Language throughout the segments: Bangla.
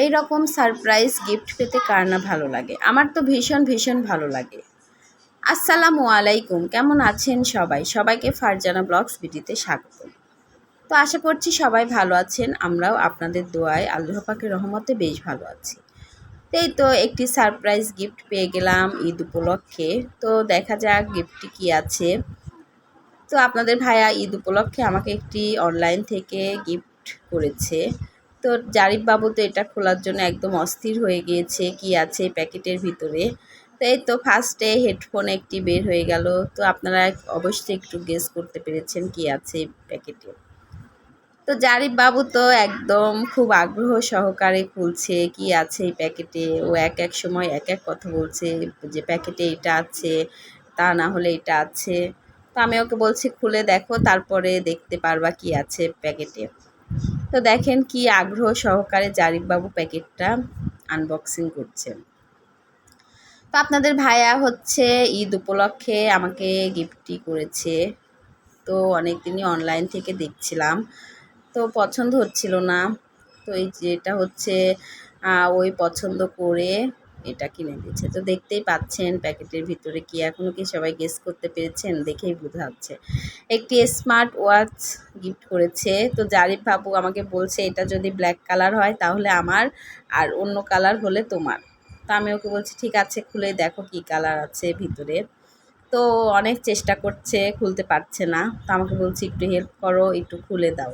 এই রকম সারপ্রাইজ গিফট পেতে কার না ভালো লাগে? আমার তো ভীষণ ভীষণ ভালো লাগে। আসসালামু আলাইকুম, কেমন আছেন সবাই? সবাইকে ফারজানা ব্লগস ভিডিওতে স্বাগত। তো আশা করছি সবাই ভালো আছেন, আমরাও আপনাদের দোয়ায় আল্লাহ পাকের রহমতে বেশ ভালো আছি। এই তো একটি সারপ্রাইজ গিফট পেয়ে গেলাম ঈদ উপলক্ষে। তো দেখা যাক গিফটটি কি আছে। তো আপনাদের ভাইয়া ঈদ উপলক্ষে আমাকে একটি অনলাইন থেকে গিফট করেছে। তো জারিফ বাবু তো এটা খোলার জন্য একদম অস্থির হয়ে গিয়েছে, কি আছে প্যাকেটের ভিতরে। তো এই তো ফার্স্টে হেডফোন একটি বের হয়ে গেল। তো আপনারা অবশ্যই একটু গেস করতে পেরেছেন কি আছে প্যাকেটে। তো জারিফ বাবু তো একদম খুব আগ্রহ সহকারে খুলছে, কি আছে এই প্যাকেটে। ও এক এক সময় এক এক কথা বলছে যে প্যাকেটে এটা আছে, তা না হলে এটা আছে। তো আমি ওকে বলছি, খুলে দেখো, তারপরে দেখতে পারবা কি আছে প্যাকেটে। তো দেখেন কি আগ্রহ সহকারে জারিফবাবু প্যাকেটটা আনবক্সিং করছে। তো আপনাদের ভাইয়া হচ্ছে ঈদ উপলক্ষে আমাকে গিফটটি করেছে। তো অনেক দিনই অনলাইন থেকে দেখছিলাম। তো পছন্দ হচ্ছিল না। তো এই যেটা হচ্ছে ওই পছন্দ করে এটা কিনে দিচ্ছে। তো দেখতেই পাচ্ছেন প্যাকেটের ভিতরে কি এখনও কি সবাই গেস করতে পেরেছেন দেখেই বোঝাচ্ছে একটি স্মার্ট ওয়াচ গিফট করেছে। তো জারিফ বাবু আমাকে বলছে, এটা যদি ব্ল্যাক কালার হয় তাহলে আমার আর অন্য কালার হলে তোমার। তো আমি ওকে বলছি, ঠিক আছে, খুলে দেখো কি কালার আছে ভিতরে। তো অনেক চেষ্টা করছে, খুলতে পারছে না। তো আমাকে বলছি, একটু হেল্প করো, একটু খুলে দাও।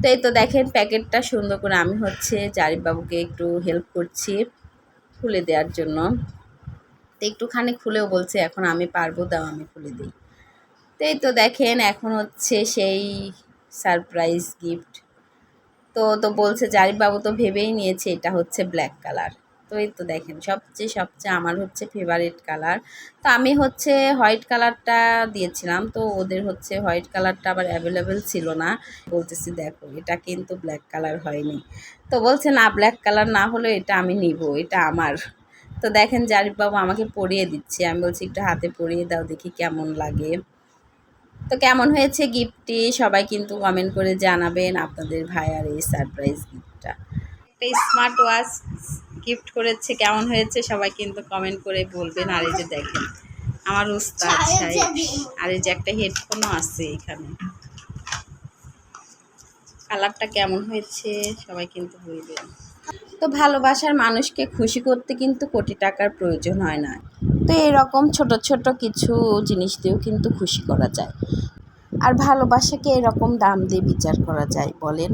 তো এই তো দেখেন প্যাকেটটা সুন্দর করে আমি হচ্ছে জারিফ বাবুকে একটু হেল্প করছি। খুলে দেওয়ার জন্য। তো একটুখানি খুলেও বলছে, এখন আমি পারব, দাও আমি খুলে দিই। তো এই তো দেখেন, এখন হচ্ছে সেই সারপ্রাইজ গিফট তো তো বলছে, জারিফবাবু তো ভেবেই নিয়েছে, এটা হচ্ছে ব্ল্যাক কালার তো এই তো দেখেন, সবচেয়ে সবচেয়ে আমার হচ্ছে ফেভারিট কালার তো আমি হচ্ছে হোয়াইট কালারটা দিয়েছিলাম, তো ওদের হচ্ছে হোয়াইট কালারটা আবার অ্যাভেলেবেল ছিল না। বলতেছি, দেখো, এটা কিন্তু ব্ল্যাক কালার হয়নি। তো বলছে, না ব্ল্যাক কালার না হলেও এটা আমি নিব, এটা আমার। তো দেখেন, জারিফবাবু আমাকে পরিয়ে দিচ্ছে। আমি বলছি, একটু হাতে পরিয়ে দাও, দেখি কেমন লাগে। তো কেমন হয়েছে গিফটটি, সবাই কিন্তু কমেন্ট করে জানাবেন আপনাদের ভাইয়ার এই সারপ্রাইজ গিফটটা একটা স্মার্ট ওয়াচ গিফট করেছে, কেমন হয়েছে সবাই কিন্তু কমেন্ট করে বলবেন। আর এই যে দেখেন, আমার উস্তাদ আর এই যে একটা হেডফোনও আছে এখানে। কালারটা কেমন হয়েছে সবাই কিন্তু বলবেন। তো ভালোবাসার মানুষকে খুশি করতে কিন্তু কোটি টাকার প্রয়োজন হয় না। তো এরকম ছোট ছোট কিছু জিনিস দিয়েও কিন্তু খুশি করা যায়। আর ভালোবাসাকে এরকম দাম দিয়ে বিচার করা যায়, বলেন।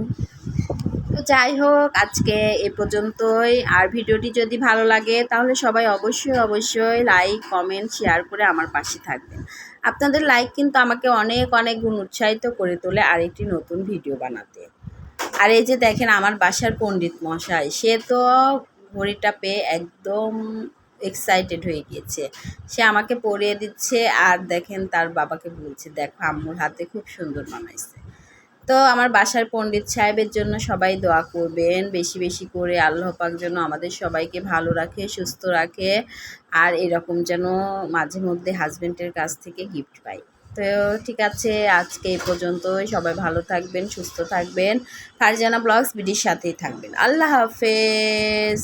তো যাই হোক, আজকে এ পর্যন্তই। আর ভিডিওটি যদি ভালো লাগে, তাহলে সবাই অবশ্যই অবশ্যই লাইক কমেন্ট শেয়ার করে আমার পাশে থাকবেন। আপনাদের লাইক কিন্তু আমাকে অনেক অনেক গুণ উৎসাহিত করে তোলে আরেকটি নতুন ভিডিও বানাতে। আর এই যে দেখেন, আমার বাসার পণ্ডিত মশাই, সে তো ঘড়িটা পেয়ে একদম এক্সাইটেড হয়ে গিয়েছে। সে আমাকে পরিয়ে দিচ্ছে, আর দেখেন তার বাবাকে বলছে, দেখো, আম্মুর হাতে খুব সুন্দর বানাইছে। তো আমার বাসার পণ্ডিত সাহেবের জন্য সবাই দোয়া করবেন, বেশি বেশি করে আল্লাহ পাক যেন আমাদের সবাইকে ভালো রাখে, সুস্থ রাখে আর এরকম যেন মাঝে মধ্যে হাজব্যান্ডের কাছ থেকে গিফট পাই। তো ঠিক আছে, আজকে এই পর্যন্তই। সবাই ভালো থাকবেন, সুস্থ থাকবেন। ফারজানা ব্লগস বিডির সাথেই থাকবেন। আল্লাহ হাফেজ।